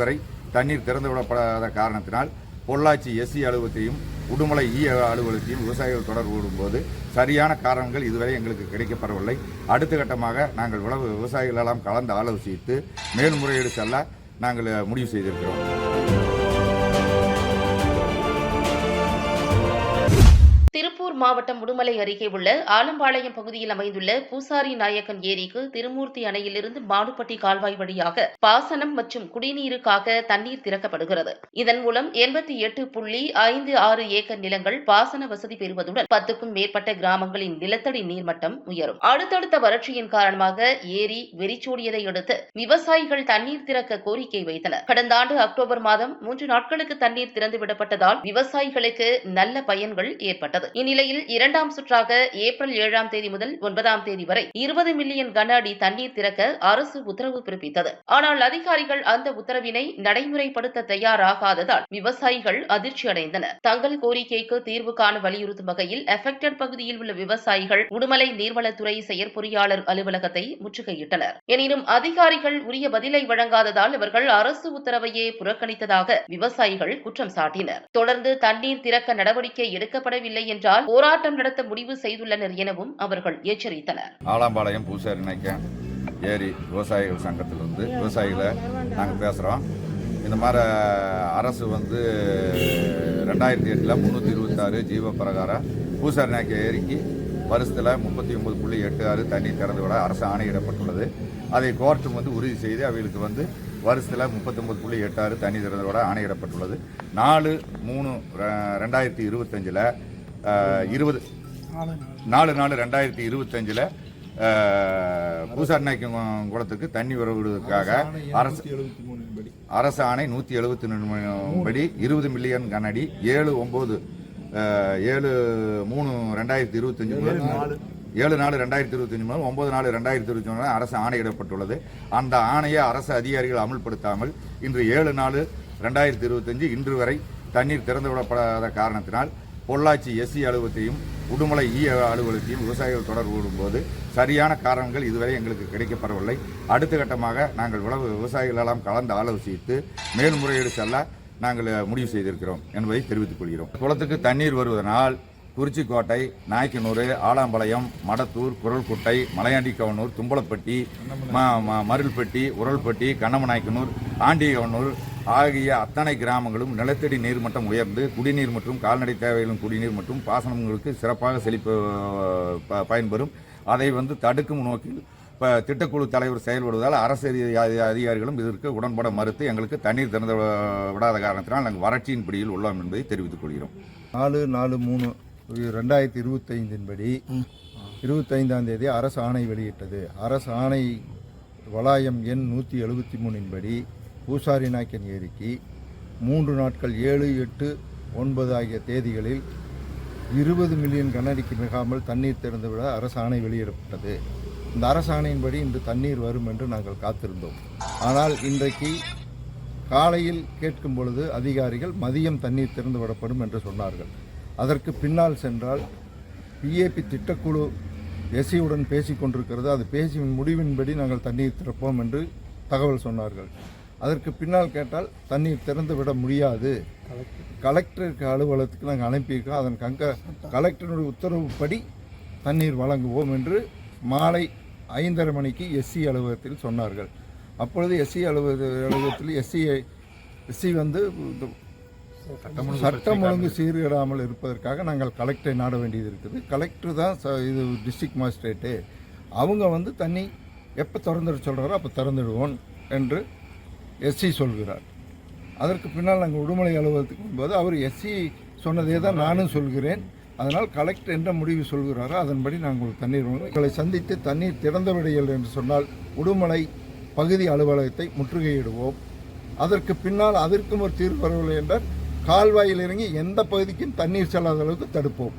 வரை தண்ணீர் திறந்துவிடப்படாத காரணத்தினால் பொள்ளாச்சி எஸ்சி அலுவலகத்தையும் உடுமலை இ அலுவலகத்தையும் விவசாயிகள் தொடர்பு கொள்ளும்போது சரியான காரணங்கள் இதுவரை எங்களுக்கு கிடைக்கப்படவில்லை அடுத்த கட்டமாக நாங்கள் உழவு விவசாயிகளெல்லாம் கலந்து ஆலோசித்து மேல்முறையீடு செல்ல நாங்கள் முடிவு செய்திருக்கிறோம். திருப்பூர் மாவட்டம் உடுமலை அருகே உள்ள ஆலம்பாளையம் பகுதியில் அமைந்துள்ள பூசாரி நாயக்கன் ஏரிக்கு திருமூர்த்தி அணையிலிருந்து மாடுபட்டி கால்வாய் வழியாக பாசனம் மற்றும் குடிநீருக்காக தண்ணீர் திறக்கப்படுகிறது. இதன் மூலம் எண்பத்தி எட்டு புள்ளி ஐந்து ஆறு ஏக்கர் நிலங்கள் பாசன வசதி பெறுவதுடன் பத்துக்கும் மேற்பட்ட கிராமங்களின் நிலத்தடி நீர்மட்டம் உயரும். அடுத்தடுத்த வறட்சியின் காரணமாக ஏரி வெறிச்சோடியதை அடுத்து விவசாயிகள் தண்ணீர் திறக்க கோரிக்கை வைத்தனர். கடந்த ஆண்டு அக்டோபர் மாதம் மூன்று நாட்களுக்கு தண்ணீர் திறந்துவிடப்பட்டதால் விவசாயிகளுக்கு நல்ல பயன்கள் ஏற்பட்டது. இந்நிலையில் இரண்டாம் சுற்றாக ஏப்ரல் ஏழாம் தேதி முதல் ஒன்பதாம் தேதி வரை இருபது மில்லியன் கன அடி தண்ணீர் திறக்க அரசு உத்தரவு பிறப்பித்தது. ஆனால் அதிகாரிகள் அந்த உத்தரவினை நடைமுறைப்படுத்த தயாராகாததால் விவசாயிகள் அதிர்ச்சி அடைந்தனர். தங்கள் கோரிக்கைக்கு தீர்வு காண வலியுறுத்தும் வகையில் எஃபெக்டட் பகுதியில் உள்ள விவசாயிகள் உடுமலை நீர்வளத்துறை செயற்பொறியாளர் அலுவலகத்தை முற்றுகையிட்டனர். எனினும் அதிகாரிகள் உரிய பதிலை வழங்காததால் இவர்கள் அரசு உத்தரவையே புறக்கணித்ததாக விவசாயிகள் குற்றம் சாட்டினர். தொடர்ந்து தண்ணீர் திறக்க நடவடிக்கை எடுக்கப்படவில்லை என்றால் போராட்டம் நடத்த முடிவு செய்துள்ளனர் எனவும் அவர்கள் எச்சரித்தனர். ஆலாம்பாளையம் பூசாரி நாய்க்கன் ஏரி விவசாயிகள் சங்கத்திலிருந்து விவசாயிகளை நாங்கள் பேசுகிறோம் இந்த மாதிரி அரசு வந்து ரெண்டாயிரத்தி எட்டில் முந்நூற்றி இருபத்தாறு ஜீவ பிரகாரம் பூசாரி நாய்க்க ஏரிக்கு வருஷத்தில் முப்பத்தி ஒம்பது புள்ளி எட்டு ஆறு தண்ணி திறந்து விட அரசு ஆணையிடப்பட்டுள்ளது. அதை கோர்ட்டும் வந்து உறுதி செய்து அவர்களுக்கு வந்து வருஷத்தில் முப்பத்தொம்பது புள்ளி எட்டு ஆறு தண்ணி திறந்து விட ஆணையிடப்பட்டுள்ளது. நாலு மூணு ரெண்டாயிரத்தி இருபத்தஞ்சில் இருபது. நாலு நாலு ரெண்டாயிரத்தி இருபத்தஞ்சில் பூசாரி நாய்க்கம் குளத்துக்கு தண்ணி விடுவதற்காக அரசு அரசு ஆணை நூற்றி எழுபத்தி படி இருபது மில்லியன் கனஅடி ஏழு ஒம்பது ஏழு மூணு ரெண்டாயிரத்தி இருபத்தஞ்சு முதல் ஏழு நாலு ரெண்டாயிரத்தி இருபத்தஞ்சு முதல் ஒன்பது நாலு ரெண்டாயிரத்தி இருபத்தி ஒன்று அரசு ஆணையிடப்பட்டுள்ளது அந்த ஆணையை அரசு அதிகாரிகள் அமல்படுத்தாமல் இன்று ஏழு நாலு ரெண்டாயிரத்தி இருபத்தஞ்சு இன்று வரை தண்ணீர் திறந்துவிடப்படாத காரணத்தினால் பொள்ளாச்சி எஸ்சி அலுவலகத்தையும் உடுமலை இ அலுவலகத்தையும் விவசாயிகள் தொடர்பு கொள்ளும்போது சரியான காரணங்கள் இதுவரை எங்களுக்கு கிடைக்கப்படவில்லை அடுத்த கட்டமாக நாங்கள் உழவு விவசாயிகளெல்லாம் கலந்து ஆலோசித்து மேல்முறையீடு செல்ல நாங்கள் முடிவு செய்திருக்கிறோம் என்பதை தெரிவித்துக் கொள்கிறோம். குளத்துக்கு தண்ணீர் வருவதனால் குறிச்சிக்கோட்டை நாய்க்கனூர் ஆலாம்பாளையம் மடத்தூர் குரல்குட்டை மலையாண்டி கவனூர் தும்பலப்பட்டி மருள்பட்டி உரல்பட்டி கண்ணமநாயக்கனூர் ஆண்டிகவனூர் ஆகிய அத்தனை கிராமங்களும் நிலத்தடி நீர்மட்டம் உயர்ந்து குடிநீர் மற்றும் கால்நடை தேவைகளும் குடிநீர் மற்றும் பாசனங்களுக்கு சிறப்பாக செழிப்பு பயன்பெறும். அதை வந்து தடுக்கும் நோக்கில் இப்போ திட்டக்குழு தலைவர் செயல்படுவதால் அரசு அதிகாரிகளும் இதற்கு உடன்பட மறுத்து எங்களுக்கு தண்ணீர் திறந்து விடாத காரணத்தினால் நாங்கள் வறட்சியின் பிடியில் உள்ளோம் என்பதை தெரிவித்துக் கொள்கிறோம். நாலு நாலு மூணு. ரெண்டாயிரத்தி இருபத்தைந்தின் படி இருபத்தைந்தாம் தேதி அரசு ஆணை வெளியிட்டது. அரசு ஆணை வளாயம் எண் நூற்றி எழுபத்தி மூணின் படி பூசாரி நாயக்கன் ஏரிக்கு மூன்று நாட்கள் ஏழு எட்டு ஒன்பது ஆகிய தேதிகளில் இருபது மில்லியன் கனஅடிக்கு மிகாமல் தண்ணீர் திறந்துவிட அரசு ஆணை வெளியிடப்பட்டது. இந்த அரசாணையின்படி இன்று தண்ணீர் வரும் என்று நாங்கள் காத்திருந்தோம். ஆனால் இன்றைக்கு காலையில் கேட்கும் பொழுது அதிகாரிகள் மதியம் தண்ணீர் திறந்து விடப்படும் என்று சொன்னார்கள். அதற்கு பின்னால் சென்றால் பிஏபி திட்டக்குழு எஸ்சியுடன் பேசி கொண்டிருக்கிறது. அது பேசி முடிவின்படி நாங்கள் தண்ணீர் திறப்போம் என்று தகவல் சொன்னார்கள். அதற்கு பின்னால் கேட்டால் தண்ணீர் திறந்து விட முடியாது. கலெக்டருக்கு அலுவலகத்துக்கு நாங்கள் அனுப்பியிருக்கோம். அதன் கங்க கலெக்டருடைய உத்தரவுப்படி தண்ணீர் வழங்குவோம் என்று மாலை ஐந்தரை மணிக்கு எஸ்சி அலுவலகத்தில் சொன்னார்கள். அப்பொழுது எஸ்சி அலுவலக அலுவலகத்தில் எஸ்சி எஸ்சி வந்து சட்டம் ஒழுங்கு சீர்கிடாமல் இருப்பதற்காக நாங்கள் கலெக்டரை நாட வேண்டியது இருக்குது. கலெக்டர் தான் இது டிஸ்ட்ரிக்ட் மாஜிஸ்ட்ரேட்டு. அவங்க வந்து தண்ணி எப்போ திறந்துட சொல்கிறாரோ அப்போ திறந்துடுவோம் என்று எஸ்சி சொல்கிறார். அதற்கு பின்னால் நாங்கள் உடுமலை அலுவலகத்துக்கு போகும்போது அவர் எஸ்சி சொன்னதே தான் நானும் சொல்கிறேன். அதனால் கலெக்டர் என்ற முடிவு சொல்கிறாரோ அதன்படி நாங்கள் தண்ணீர். எங்களை சந்தித்து தண்ணீர் திறந்த விடையல் என்று சொன்னால் உடுமலை பகுதி அலுவலகத்தை முற்றுகையிடுவோம். அதற்கு பின்னால் அதற்கும் ஒரு தீர்வு வரவில்லை என்றால் கால்வாயில் இறங்கி எந்த பகுதிக்கும் தண்ணீர் செல்லாத அளவுக்கு தடுப்போம்.